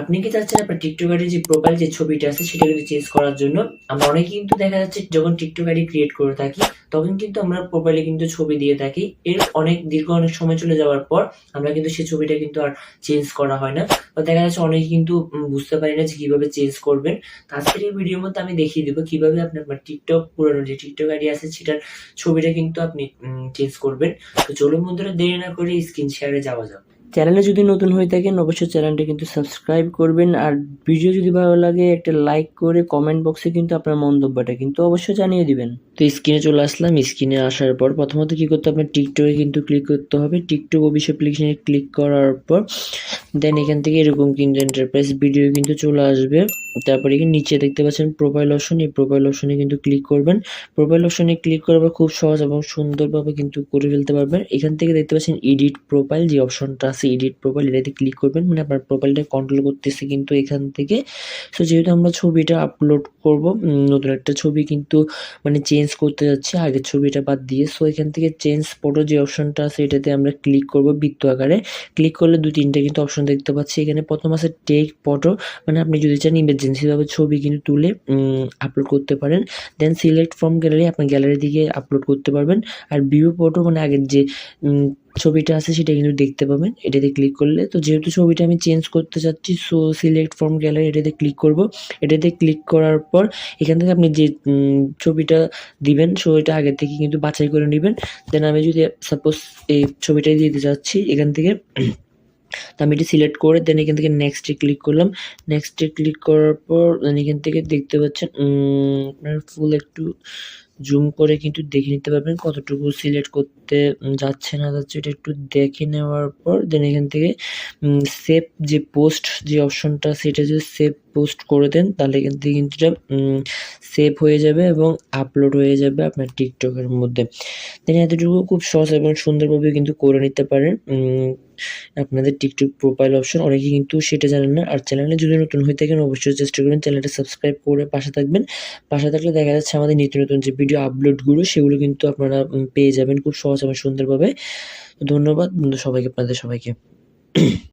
আপনি কি চাচ্ছেন আপনার টিকটক আইডির যে প্রোফাইল যে ছবিটা আছে, সেটা কিন্তু চেঞ্জ করার জন্য? আমরা অনেকে কিন্তু দেখা যাচ্ছে যখন টিকটক আইডি ক্রিয়েট করে থাকি, তখন কিন্তু আমরা প্রোফাইলে কিন্তু ছবি দিয়ে থাকি। এর অনেক দীর্ঘ অনেক সময় চলে যাওয়ার পর, আমরা কিন্তু সেই ছবিটা কিন্তু আর চেঞ্জ করা হয় না। তো দেখা যাচ্ছে অনেকে কিন্তু বুঝতে পারি না যে কীভাবে চেঞ্জ করবেন। আজকের এই ভিডিওর মধ্যে আমি দেখিয়ে দেবো কীভাবে আপনি আপনার টিকটক পুরনো যে টিকটক আইডি আছে, সেটার ছবিটা কিন্তু আপনি চেঞ্জ করবেন। তো চলুন বন্ধুরা, দেরি না করে স্ক্রিন শেয়ারে যাওয়া যাক। চ্যানেলে যদি নতুন হয়ে থাকেন, অবশ্যই চ্যানেলটি কিন্তু সাবস্ক্রাইব করবেন। আর ভিডিও যদি ভালো লাগে, একটা লাইক করে কমেন্ট বক্সে কিন্তু আপনার মন্তব্যটা কিন্তু অবশ্যই জানিয়ে দিবেন। তো স্ক্রিনে চলে আসলাম। স্ক্রিনে আসার পর প্রথমত কি করতে হবে? টিকটকে কিন্তু ক্লিক করতে হবে। টিকটক অফিস অ্যাপ্লিকেশনে ক্লিক করার পর দেন এখান থেকে এরকম কিন্তু এন্টারপ্রাইজ ভিডিও কিন্তু চলে আসবে। তারপরে এখানে নিচে দেখতে পাচ্ছেন প্রোফাইল অপশন এই প্রোফাইল অপশনে কিন্তু ক্লিক করবেন। প্রোফাইল অপশনে ক্লিক করার খুব সহজ এবং সুন্দরভাবে কিন্তু করে ফেলতে পারবেন। এখান থেকে দেখতে পাচ্ছেন এডিট প্রোফাইল যে অপশনটা আছে এডিট প্রোফাইল এটাতে ক্লিক করবেন। মানে আপনার প্রোফাইলটা কন্ট্রোল করতেছে কিন্তু এখান থেকে। সো যেহেতু আমরা ছবিটা আপলোড করব নতুন একটা ছবি কিন্তু মানে চেঞ্জ করতে যাচ্ছি, আগের ছবিটা বাদ দিয়ে। সো এখান থেকে চেঞ্জ ফটো যে অপশনটা আছে, এটাতে আমরা ক্লিক করব বৃত্ত আকারে। ক্লিক করলে দু তিনটে কিন্তু অপশন দেখতে পাচ্ছি। এখানে প্রথম আছে টেক ফটো মানে আপনি যদি চান ইমার্জেন্সিভাবে ছবি কিন্তু তুলে আপলোড করতে পারেন। দেন সিলেক্ট ফ্রম গ্যালারি আপনার গ্যালারি থেকে আপলোড করতে পারবেন। আর ভিউ ফটো মানে আগের যে ছবিটা আছে সেটা কিন্তু দেখতে পাবেন, এটাতে ক্লিক করলে। তো যেহেতু ছবিটা আমি চেঞ্জ করতে চাচ্ছি সো সিলেক্ট ফ্রম গ্যালারি এটাতে ক্লিক করব। এটাতে ক্লিক করার পর এখান থেকে আপনি যে ছবিটা দিবেন সো এটা আগে থেকে কিন্তু বাছাই করে নেবেন। দেন আমি যদি সাপোজ এই ছবিটাই দিতে চাচ্ছি, এখান থেকে তো আমি এটি সিলেক্ট করে দেন এখান থেকে নেক্সটে ক্লিক করলাম। নেক্সটে ক্লিক করার পর দেন এখান থেকে দেখতে পাচ্ছেন আপনার ফুল একটু জুম করে কিন্তু দেখে নিতে পারবেন কতটুকু সিলেক্ট করতে যাচ্ছে না যাচ্ছে এটা একটু দেখে নেওয়ার পর দেন এখান থেকে সেভ যে পোস্ট যে অপশনটা সেটা যে সেভ পোস্ট করে দেন, তাহলে কিন্তু এটা সেভ হয়ে যাবে এবং আপলোড হয়ে যাবে আপনার টিকটকের মধ্যে। দেন এতটুকু খুব সহজ এবং সুন্দরভাবে কিন্তু করে নিতে পারেন। আপনাদের টিকটক প্রোফাইল অপশন অনেকে কিন্তু সেটা জানেন না। আর চ্যানেলে যদি নতুন হয়ে থাকেন, অবশ্যই চেষ্টা করবেন চ্যানেলটা সাবস্ক্রাইব করে পাশে থাকবেন। পাশে থাকলে দেখা যাচ্ছে আমাদের নিত্য নতুন যে ভিডিও আপলোডগুলো সেগুলো কিন্তু আপনারা পেয়ে যাবেন খুব সহজ এবং সুন্দরভাবে। ধন্যবাদ বন্ধু, সবাইকে, আপনাদের সবাইকে।